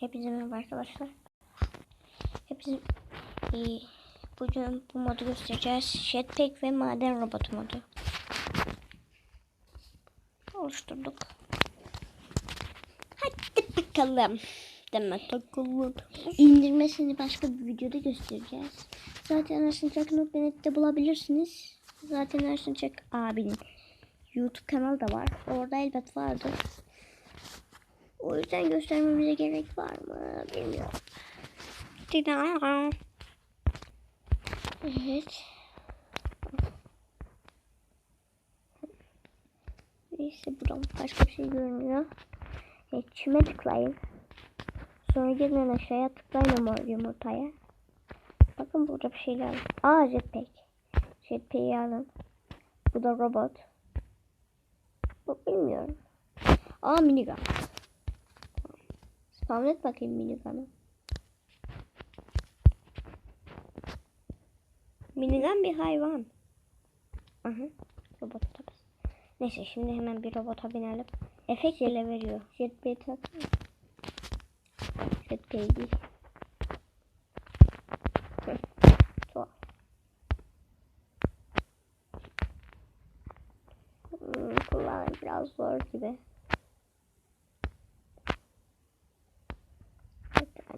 Hepinize merhaba arkadaşlar. Hepinize iyi. Bugün bu modu göstereceğiz. Jetpack ve maden robotu modu. Oluşturduk. Hadi bakalım. Demek bakalım. İndirmesini başka bir videoda göstereceğiz. Zaten ersinçak.net'te bulabilirsiniz. Zaten Ersinçak abinin YouTube kanalı da var. Orada elbet vardır. O yüzden göstermemize gerek var mı bilmiyorum. Evet. Neyse buradan başka bir şey görünüyor. Evet, çime tıklayın. Sonra gelin aşağıya tıklayın mor yumurtaya. Bakın burada bir şeyler var. Aa jetpack. Jetpack'i alın. Bu da robot. Bu bilmiyorum. Aa minigun. Spam et bakayım minigun'u. Minigun bir hayvan. Aha. Robot tabi. Neyse şimdi hemen bir robota binelim. Efekt ile veriyor. Jetpack tak. Jetpack değil. Hmm, biraz zor gibi.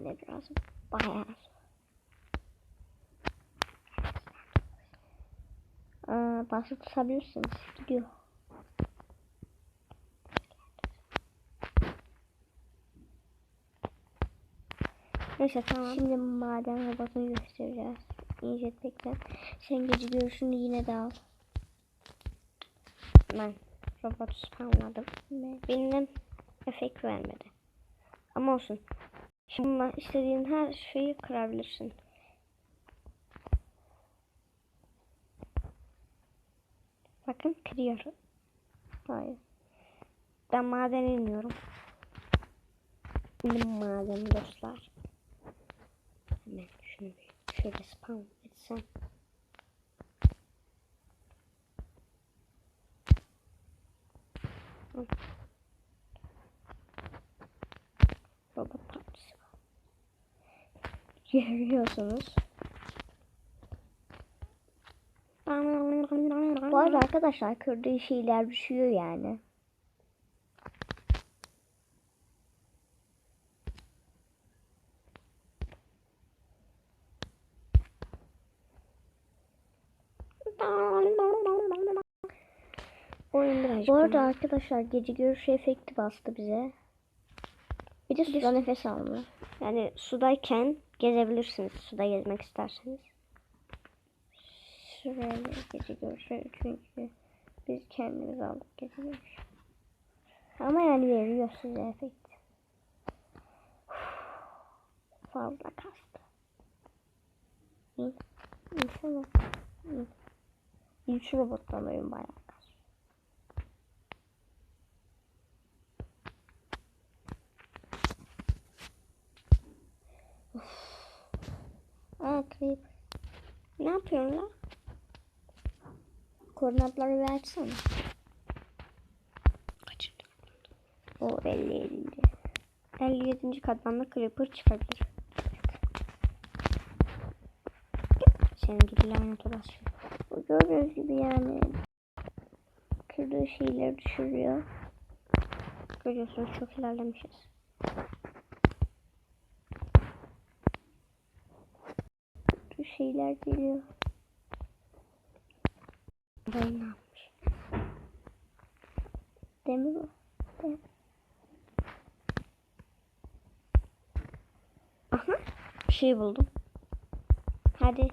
Yani biraz bayağı. Aa, bası tutabilirsiniz. Gidiyor. Neyse tamam. Şimdi maden robotunu göstereceğiz. İncetmekten. Sen gece görüşünü yine de al. Ben robotu spamladım. Benim efekt vermedi. Ama olsun. Şimdi istediğin her şeyi kırabilirsin. Bakın kırıyorum. Hayır. Ben maden iniyorum. Benim maden dostlar. Hemen şunu bir şöyle spam etsem. Hı. Robot partisi var. Görüyorsunuz. Bu arada arkadaşlar kırdığı şeyler düşüyor yani. Bu arada arkadaşlar gece görüşü efekti bastı bize. Bir de suda nefes alma. Yani sudayken gezebilirsiniz. Suda gezmek isterseniz. Şuraya gece görüşü çünkü biz kendimiz aldık gece görüşü. Ama yani veriyor size efekt. Fazla kastı. İn. İnsana. İn. İn şu robottan oyun bayağı creep. Ne yapıyorsun lan? Koordinatları versene. Kaçıncı O 57. 57. katmanda creeper çıkabilir. Senin gibi lanet olası. Bu gördüğünüz gibi yani kırdığı şeyleri düşürüyor. Görüyorsunuz çok ilerlemişiz. Kırdığı şeyler geliyor. Burayı ne yapmış? Demir o. Demir. Aha. Bir şey buldum. Hadi.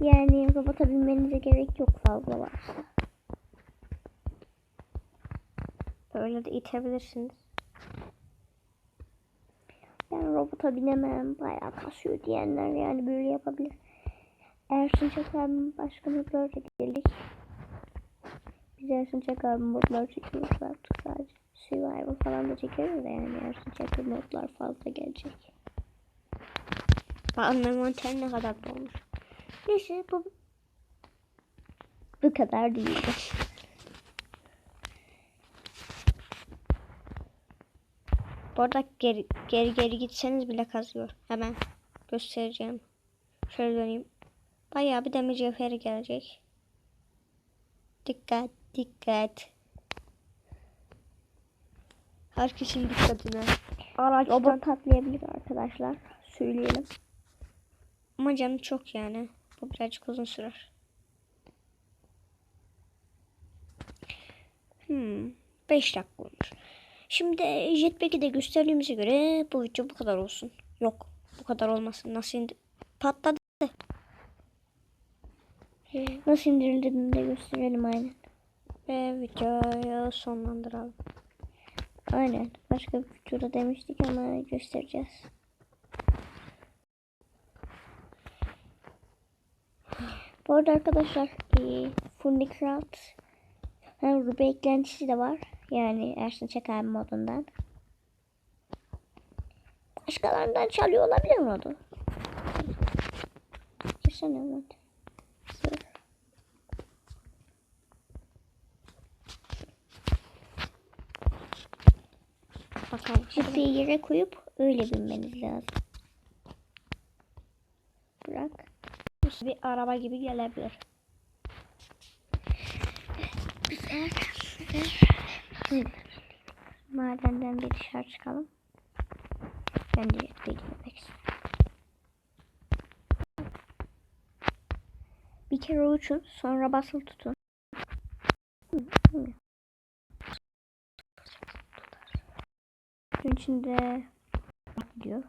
Yani robota binmenize gerek yok fazla varsa. Böyle de itebilirsiniz. Ben robota binemem. Bayağı kasıyor diyenler yani böyle yapabilir. Ersin Çakar'ın başka modları da geldik. Biz Ersin Çakar modlar çekiyoruz artık sadece. Survivor falan da çekiyoruz da yani Ersin Çakar modlar fazla gelecek. Anlamam ne kadar dolmuş. Neyse bu bu kadar değildi. Bu arada geri, geri geri gitseniz bile kazıyor. Hemen göstereceğim. Şöyle döneyim. Bayağı bir demir cevheri gelecek. Dikkat dikkat. Herkesin dikkatine. Araçtan Robot- patlayabilir arkadaşlar. Söyleyelim. Ama canı çok yani. Bu birazcık uzun sürer. Hmm. 5 dakika olmuş. Şimdi jetpack'i de gösterdiğimize göre bu video bu kadar olsun. Yok. Bu kadar olmasın. Nasıl indi? Patladı. Nasıl indirildiğini de gösterelim aynen. Ve videoyu sonlandıralım. Aynen. Başka bir videoda demiştik ama göstereceğiz. Bu arada arkadaşlar e, Furnicraft hem Ruby eklentisi de var. Yani Ersin Çakar modundan. Başkalarından çalıyor olabilir mi modu? Girsene mod. Bakalım. Yere koyup öyle binmeniz lazım. Bırak. Bir araba gibi gelebilir. Güzel. Güzel. Madenden bir dışarı çıkalım. Ben jetpack'e gitmek istiyorum. Bir kere uçun, sonra basılı tutun. Suyun içinde diyor.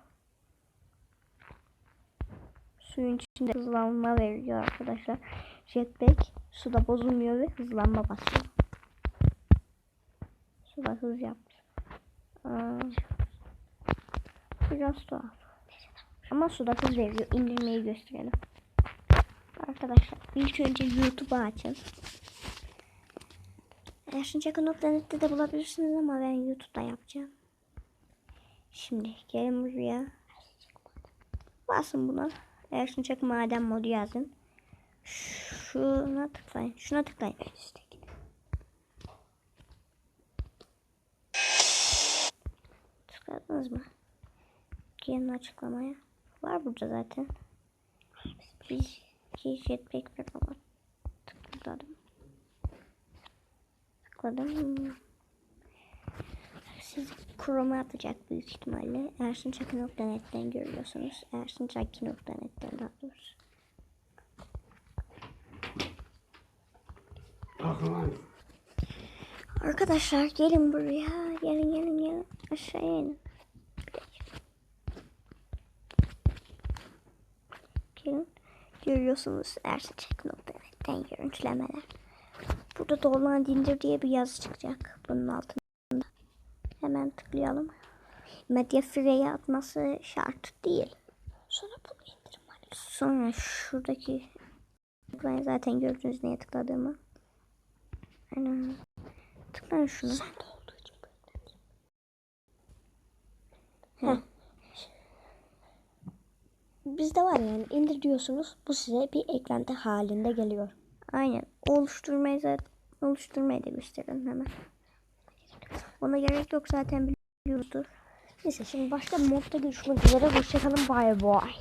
Suyun içinde hızlanma veriyor arkadaşlar. Jetpack suda bozulmuyor ve hızlanma basıyor. Suda hız yaptı. Aa, biraz tuhaf. Ama suda hız veriyor. İndirmeyi gösterelim. Arkadaşlar ilk önce YouTube'u açın. Erşinçaka.net'te de bulabilirsiniz ama ben YouTube'da yapacağım. Şimdi gelin buraya. Basın buna. Erşinçak maden modu yazın. Şuna tıklayın. Şuna tıklayın. Tıkladınız mı? Gelin açıklamaya. Var burada zaten. Biz iki jetpack ve robot. Tıkladım. Tıkladım. Siz Chrome'a atacak büyük ihtimalle. Ersinçaki.net'ten görüyorsunuz. Ersinçaki.net'ten daha doğrusu. Arkadaşlar gelin buraya. Gelin gelin gelin. Aşağıya inin. Gelin. Görüyorsunuz Ersinçaki.net'ten görüntülemeler. Burada dolan dindir diye bir yazı çıkacak. Bunun altında. Hemen tıklayalım. Medya Free'ye atması şart değil. Sonra bunu var. Sonra şuradaki tıklayın zaten gördünüz neye tıkladığımı. Aynen. Tıklayın şunu. Sen de Heh. Bizde var yani indir diyorsunuz. Bu size bir eklenti halinde geliyor. Aynen. Oluşturmayı zaten oluşturmayı da gösterelim hemen. Ona gerek yok zaten biliyordur. Neyse şimdi başka modda görüşmek üzere. Hoşçakalın. Bay bay.